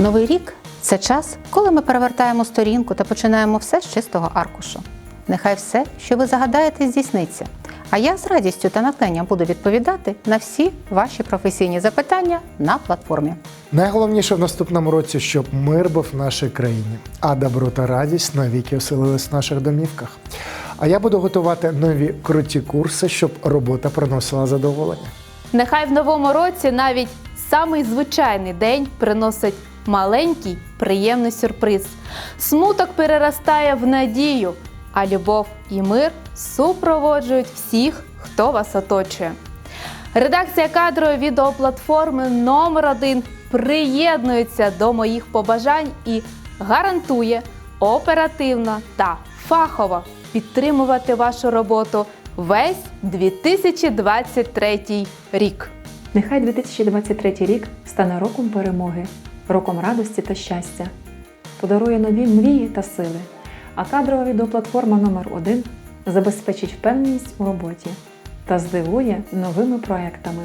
Новий рік це час, коли ми перевертаємо сторінку та починаємо все з чистого аркушу. Нехай все, що ви загадаєте, здійсниться. А я з радістю та натхненням буду відповідати на всі ваші професійні запитання на платформі. Найголовніше в наступному році, щоб мир був в нашій країні, а добро та радість навіки оселились в наших домівках. А я буду готувати нові круті курси, щоб робота приносила задоволення. Нехай в новому році навіть самий звичайний день приносить маленький приємний сюрприз. Смуток переростає в надію, а любов і мир супроводжують всіх, хто вас оточує. Редакція кадрової відеоплатформи номер 1 приєднується до моїх побажань і гарантує оперативно та фахово підтримувати вашу роботу весь 2023 рік. Нехай 2023 рік стане роком перемоги, роком радості та щастя, подарує нові мрії та сили, а кадрова відеоплатформа номер 1 забезпечить впевненість у роботі та здивує новими проектами.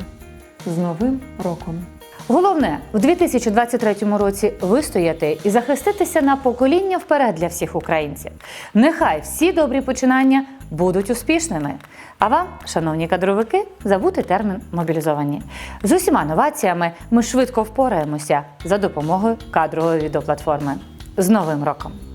З Новим роком! Головне в 2023 році вистояти і захиститися на покоління вперед для всіх українців. Нехай всі добрі починання будуть успішними. А вам, шановні кадровики, забути термін мобілізовані. З усіма новаціями ми швидко впораємося за допомогою кадрової відеоплатформи. З Новим роком!